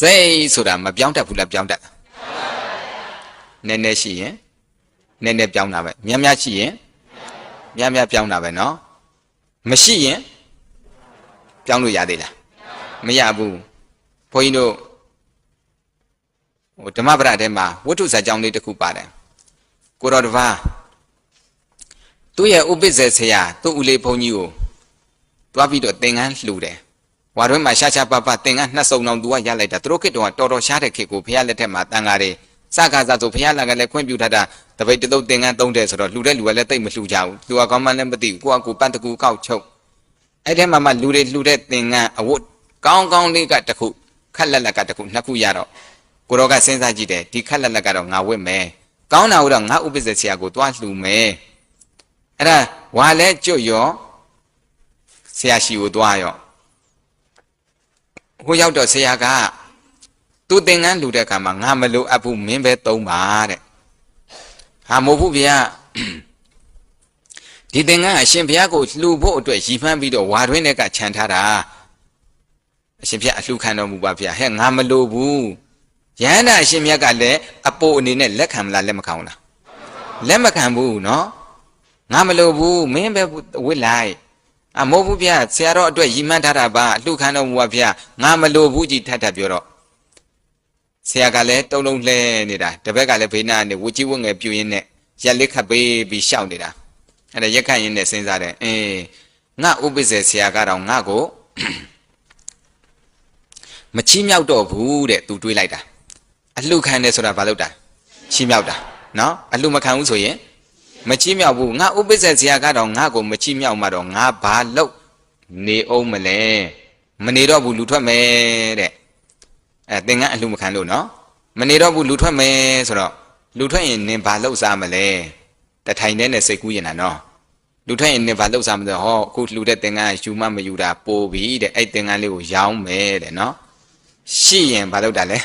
စိတ်ဆိုတာမပြောင်းတတ်ဘူးလားပြောင်းတတ်နည်းနည်းရှိရင်နည်းနည်းပြောင်းတာပဲများများရှိရင်များများပြောင်းတာပဲเนาะမရှိရင်ပြောင်းလို့ရသေးလားမရဘူးဘုန်းကြီးတို့ဟိုဓမ္မပဒထဲမှာဝတ္ထုဇာတ်ကြောင်းလေးတစ်ခုပါတယ်ကိုတော်တစ်ပါးသူ့ရဲ့ဥပ္ပစ္စေဆရာသူ့ဦးလေးဘုန်းကြီးကိုတွားပြီးတော့သင်္ကန်းလှူတယ် ဝါတွင်းမှာရှားရှားပပသင်္ကန်းနှစ်စုံအောင်သူကရလိုက်တာသူတို့ခေတ္တကတော်တော်ရှားတဲ့ခေတ်ကိုဘုရားလက်ထက်မှာတန်ဃာတွေစကားစားဆိုဘုရားလက်ကလည်းခွင့်ပြုထားတာတပိတ်တသုတ်သင်္ကန်းသုံးတယ်ဆိုတော့လှူတဲ့လူကလည်းတိတ်မလှူကြဘူးသူကကောင်းမှလည်းမသိဘူးကိုကကိုပတ်တကူကောက်ချုပ်အဲ့ထဲမှာမှလူတွေလှူတဲ့သင်္ကန်းအဝတ်ကောင်းကောင်းလေးကတစ်ခုခက်လက်လက်ကတစ်ခုနှစ်ခုရတော့ကိုတော်ကစဉ်းစားကြည့်တယ်ဒီခက်လက်လက်ကတော့ငါဝတ်မယ်ကောင်းတာတော့ငါဥပ္ပစ္စေဆရာကိုတွားလှူမယ်အဲ့ဒါဝါလဲကျွတ်ရောဆရာရှိကိုတွားရော ဟိုရောက်တော့ဆရာကသူသင်္ကန်းလှူတဲ့အခါမှာငါမလိုအပ်ဘူးမင်းပဲသုံးပါတဲ့ဟာမဟုတ်ဘူးဗျာဒီသင်္ကန်းအရှင်ဘုရားကိုလှူဖို့အတွက်ရည်မှန်းပြီးတော့ဝါတွင်းတွေကခြံထားတာအရှင်ဘုရားအလှူခံတော်မူပါဗျာဟဲ့ငါမလိုဘူးရဟန္တာအရှင်မြတ်ကလည်းအပိုအနေနဲ့လက်ခံမလားလက်မခံဘူးလားလက်မခံဘူးเนาะငါမလိုဘူးမင်းပဲဝစ်လိုက် အမဟုတ်ဘူးဗျာဆရာတော်အတွက်ရည်မှန်းထားတာပါအလှူခံတော်မူပါဗျာငါမလိုဘူးကြီးထပ်ထပ်ပြောတော့ဆရာကလည်းတုံလုံးလှဲနေတာတပည့်ကလည်းဘေးနာကနေဝကြီးဝငယ်ပြူရင်းနဲ့ရက်လက်ခတ်ပေးပြီးရှောက်နေတာအဲ့ဒါရက်ခတ်ရင်းနဲ့စဉ်းစားတယ်အေးငါဥပ္ပဇေဆရာကတော့ငါ့ကိုမချီးမြောက်တော့ဘူးတဲ့သူတွေးလိုက်တာအလှခံတယ်ဆိုတာဘာလို့တာချီးမြောက်တာနော်အလှမခံဘူးဆိုရင် မချီးမြောက်ဘူးငါဥပ္ပဇ္ဇဇေယကတော့ငါ့ကိုမချီးမြောက်မှတော့ငါဘာလို့နေအောင်မလဲမနေတော့ဘူးလူထွက်မယ်တဲ့အဲသင်္ကန်းအလှမခံလို့နော်မနေတော့ဘူးလူထွက်မယ်ဆိုတော့လူထွက်ရင်နင်ဘာလို့စားမလဲတထိုင်နဲ့စိတ်ကူးရင်တာနော်လူထွက်ရင်နင်ဘာလို့စားမလဲဟောအခုလူတဲ့သင်္ကန်းယူမမယူတာပို့ပြီတဲ့အဲ့သင်္ကန်းလေးကိုရောင်းမယ်တဲ့နော်ရှိရင်ဘာလို့တာလဲ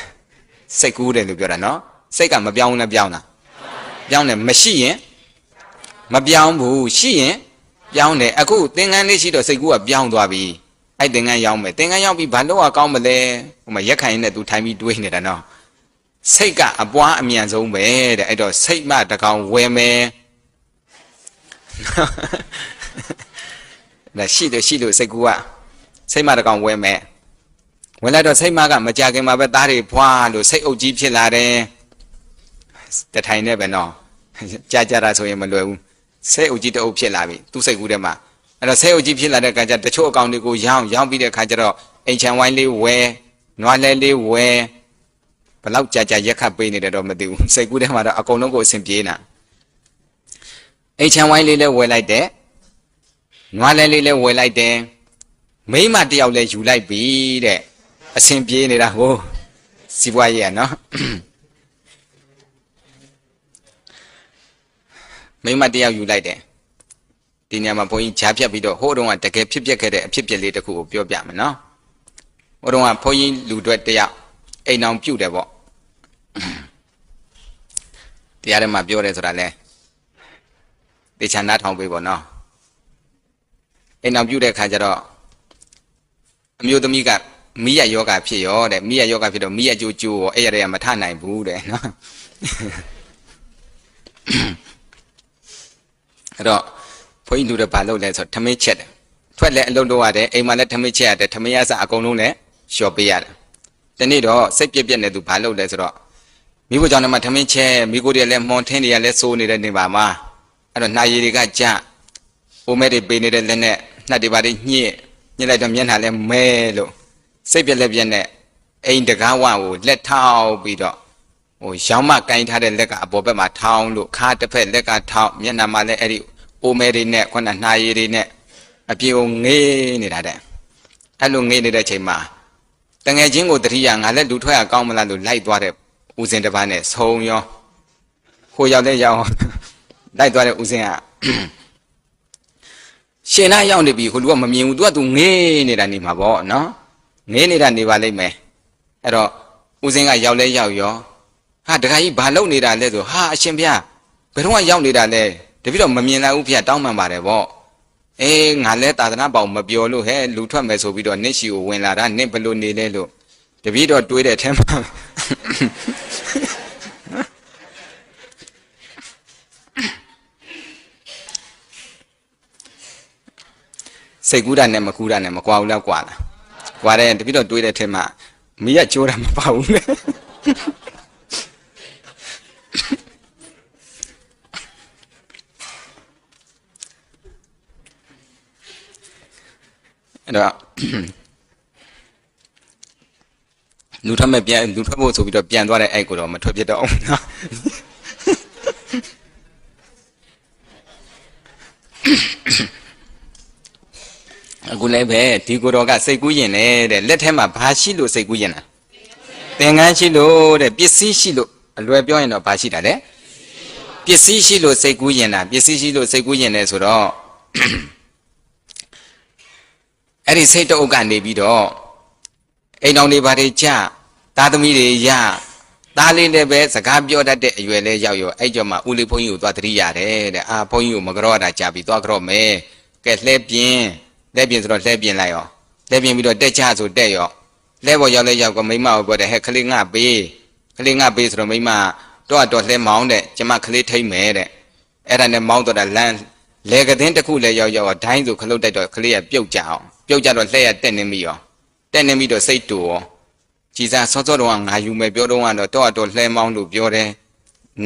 စိတ်ကူးတယ်လို့ပြောတာနော်စိတ်ကမပြောင်းလည်းပြောင်းတာပြောင်းတယ်မရှိရင် မပြောင်းဘူးရှိရင်ပြောင်းတယ်အခုသင်္ကန်းလေးရှိတော့စိတ်ကူးကပြောင်းသွားပြီအဲ့သင်္ကန်းရောင်းမယ်သင်္ကန်းရောင်းပြီးဘာလို့ကကောင်းမလဲဟိုမှာရက်ခိုင်နဲ့သူထိုင်ပြီးတွေးနေတာနော်စိတ်ကအပွားအမြန်ဆုံးပဲတဲ့အဲ့တော့စိတ်မှတကောင်ဝယ်မယ်ဒါရှိတယ်ရှိလို့စိတ်ကူကစိတ်မှတကောင်ဝယ်မယ်ဝင်လာတော့စိတ်မကမကြခင်မှာပဲသားတွေဖွာလို့စိတ်အုပ်ကြီးဖြစ်လာတယ်တထိုင်နဲ့ပဲနော်ကြာကြာတာဆိုရင်မလွယ်ဘူး စိတ်အုပ်ကြီးတအုပ်ဖြစ်လာပြီသူ့စိတ်ကူးထဲမှာအဲ့တော့စိတ်အုပ်ကြီးဖြစ်လာတဲ့အခါကျတချို့အကောင်တွေကိုရောင်းရောင်းပြီးတဲ့အခါကျတော့အိမ်ချံဝိုင်းလေးဝယ်နွားလဲလေးဝယ်ဘလောက်ကြာကြာရက်ခတ်ပေးနေတယ်တော့မသိဘူးစိတ်ကူးထဲမှာတော့အကုန်လုံးကိုအဆင်ပြေးနာအိမ်ချံဝိုင်းလေးလည်းဝယ်လိုက်တယ်နွားလဲလေးလည်းဝယ်လိုက်တယ်မိမတယောက်လည်းယူလိုက်ပြီတဲ့အဆင်ပြေးနေတာဟိုစီးပွားရေးอ่ะ မိမတယောက်ယူလိုက်တယ်ဒီညမှာဘုန်းကြီးကြားဖြတ်ပြီးတော့ဟိုတုန်းကတကယ်ဖြစ်ပျက်ခဲ့တဲ့အဖြစ်အပျက်လေးတစ်ခုကိုပြောပြမယ်နော်ဟိုတုန်းကဘုန်းကြီးလူတွေတယောက်အိမ်အောင်ပြုတ်တယ်ပေါ့တရားထဲမှာပြောတယ်ဆိုတာလဲတေချာနားထောင်ပေးပေါ့နော်အိမ်အောင်ပြုတ်တဲ့ခါကျတော့အမျိုးသမီးကမိရယောဂဖြစ်ရောတဲ့မိရယောဂဖြစ်တော့မိရကြိုးကြိုးရောအဲ့ရတဲ့ကမထနိုင်ဘူးတဲ့နော် အဲ့တော့ဘုန်းကြီးလူတွေဘာလုပ်လဲဆိုထမင်းချက်တယ်ထွက်လဲအလုပ်လုပ်ရတယ်အိမ်မှာလည်းထမင်းချက်ရတယ်ထမင်းရစအကုန်လုံးလည်းလျှော်ပေးရတယ်ဒီနေ့တော့စိတ်ပြက်ပြက်နေသူဘာလုပ်လဲဆိုတော့မိဖို့ကြောင့်လည်းမထမင်းချက်မိကိုတွေလည်းမှွန်ထင်းတွေကလည်းစိုးနေတဲ့နေပါမှာအဲ့တော့နှာရည်တွေကကြအိုမဲတွေပေးနေတဲ့လက်နဲ့နှက်တွေပါတွေညှစ်ညှစ်လိုက်တော့မျက်နှာလည်းမဲလို့စိတ်ပြက်လက်ပြက်နဲ့အိမ်တကားဝကိုလက်ထောက်ပြီးတော့ ဟိုရောင်းမကင်ထားတဲ့လက်ကအပေါ်ဘက်မှာထောင်းလို့ခါတစ်ဖက်လက်ကထောက်မျက်နှာမှာလည်းအဲ့ဒီအိုမဲတွေနဲ့ခုနနှာရည်တွေနဲ့အပြေုံငေးနေတာတဲ့အဲ့လိုငေးနေတဲ့ချိန်မှာတငယ်ချင်းကိုတတိယငါလည်းလူထွက်ရကောင်းမလားလို့လိုက်သွားတဲ့ဦးစင်တစ်ပါးနဲ့ဆုံးရောဟိုရောက်တဲ့ရောက်လိုက်သွားတဲ့ဦးစင်ကရှင်နာရောက်နေပြီဟိုလူကမမြင်ဘူး तू က तू ငေးနေတာနေမှာပေါ့နော်ငေးနေတာနေပါလိမ့်မယ်အဲ့တော့ဦးစင်းကရောက်လဲရောက်ရော ဟာတခါကြီးဘာလုပ်နေတာလဲဆိုဟာအရှင်ဘုရားဘယ်တော့မှရောက်နေတာလဲတပိတော့မမြင်လိုက်ဘူးဘုရားတောင်းပန်ပါတယ်ပေါ့အေးငါလဲသာသနာပေါင်မပြောလို့ဟဲ့လူထွက်မယ်ဆိုပြီးတော့နင့်ရှိကိုဝင်လာတာနင့်ဘယ်လိုနေလဲလို့တပည့်တော်တွေးတဲ့အထက်မှာစိတ်ကူးတာနဲ့မကူးတာနဲ့မကွာဘူးလားကွာလားကွာတယ်တပည့်တော်တွေးတဲ့အထက်မှာမိရကြိုးတာမပါဘူးလေ အဲ့တော့လူထွက်မဲ့ပြန်လူထွက်ဖို့ဆိုပြီးတော့ပြန်သွားတဲ့အဲ့ကိုတော့မထွက်ဖြစ်တော့အောင်နော်အခုလည်းပဲဒီကိုတော်ကစိတ်ကူးရင်လေတဲ့လက်ထဲမှာဘာရှိလို့စိတ်ကူးရင်လားသင်္ကန်းရှိလို့တဲ့ပစ္စည်းရှိလို့အလွယ်ပြောရင်တော့ဘာရှိတာလဲပစ္စည်းရှိလို့စိတ်ကူးရင်တာပစ္စည်းရှိလို့စိတ်ကူးရင်တယ်ဆိုတော့ အဲ့ဒီစိတ်တအုပ်ကနေပြီးတော့အိမ်တော်တွေဘာတွေကြသားသမီးတွေရသားလေးတွေပဲစကားပြောတတ်တဲ့အရွယ်လေးရောက်ရောအဲ့ကြောင့်မှဦးလေးဘုန်းကြီးကိုသွားတတိရတယ်တဲ့အာဘုန်းကြီးကိုမကြော့တာကြာပြီသွားကြော့မယ်ကဲလှဲပြင်းလှဲပြင်းဆိုတော့လှဲပြင်းလိုက်ရောလှဲပြင်းပြီးတော့တက်ချဆိုတက်ရောလှဲပေါ်ရောက်လဲရောက်ကမိမကိုပြောတယ်ဟဲ့ခလေးငါပေးခလေးငါပေးဆိုတော့မိမတော့တော့လှဲမောင်းတဲ့ကျမခလေးထိမ့်မယ်တဲ့အဲ့ဒါနဲ့မောင်းတော့တာလမ်းလေကတဲ့တစ်ခုလဲရောက်ရောက်ဒိုင်းဆိုခလုတ်တိုက်တော့ခလေးကပြုတ်ကြအောင် ပြုတ်ကြတော့လှဲရတက်နေမိရောတက်နေပြီးတော့စိတ်တူရောကြည်စားစောစောတော့ငါယူမယ်ပြောတော့ကတော့တော့တော့လှဲမောင်းလို့ပြောတယ်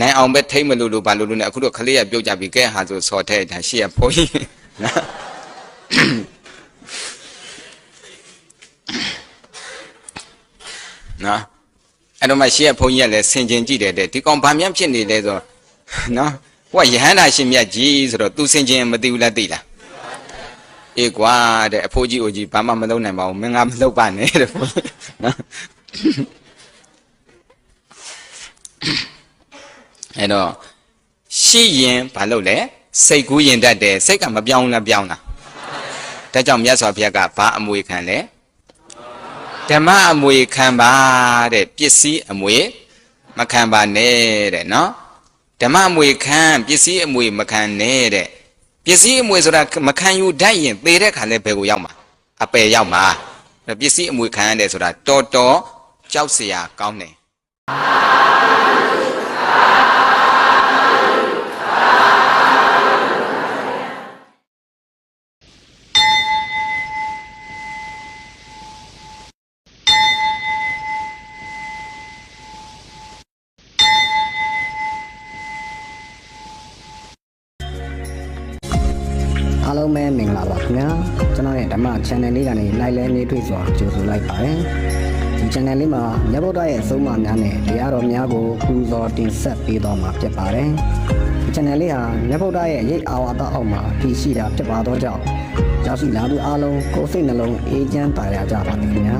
နိုင်အောင်ပဲထိမ့်မလို့လို့ဘာလို့လို့ ਨੇ အခုတော့ခလေးရပြုတ်ကြပြီကဲဟာဆိုစော်ထဲဒါရှေ့ရဘုန်းကြီးနော်နော်အဲ့တော့မှရှေ့ရဘုန်းကြီးကလည်းဆင်ခြင်ကြည့်တယ်တဲ့ဒီကောင်ဘာမှန်းဖြစ်နေလဲဆိုနော်ဟိုကယဟန္တာရှင်မြတ်ကြီးဆိုတော့ तू ဆင်ခြင်မသိဘူးလားသိလား အေးကွာတဲ့အဖိုးကြီးအိုကြီးဘာမှမလုပ်နိုင်ပါဘူးမင်းကမလုပ်ပါနဲ့တဲ့ဖိုးနော်အဲ့တော့ရှိရင်ဘာလုပ်လဲစိတ်ကူးရင်တတ်တယ်စိတ်ကမပြောင်းလားပြောင်းလားဒါကြောင့်မြတ်စွာဘုရားကဘာအမွေခံလဲဓမ္မအမွေခံပါတဲ့ပစ္စည်းအမွေမခံပါနဲ့တဲ့နော်ဓမ္မအမွေခံပစ္စည်းအမွေမခံနဲ့တဲ့ ပစ္စည်းအမွေဆိုတာမခံယူတတ်ရင်သေတဲ့ခါလဲဘယ်ကိုရောက်မှာအပယ်ရောက်မှာအဲ့ပစ္စည်းအမွေခံရတယ်ဆိုတာတော်တော်ကြောက်စရာကောင်းတယ် လုံးပဲမင်္ဂလာပါခင်ဗျာကျွန်တော်ရဲ့ဓမ္မ channel လေးကနေလိုက်လဲနေတွေ့စွာကြိုဆိုလိုက်ပါတယ်ဒီ channel လေးမှာမြတ်ဗုဒ္ဓရဲ့အဆုံးအမများနဲ့တရားတော်များကိုပူဇော်တင်ဆက်ပေးတော်မှာဖြစ်ပါတယ်ဒီ channel လေးဟာမြတ်ဗုဒ္ဓရဲ့ရိတ်အာဝါဒအောက်မှာတည်ရှိတာဖြစ်ပါသောကြောင့်ရောက်ရှိလာသူအားလုံးကိုယ်စိတ်နှလုံးအေးချမ်းပါရကြပါစေခင်ဗျာ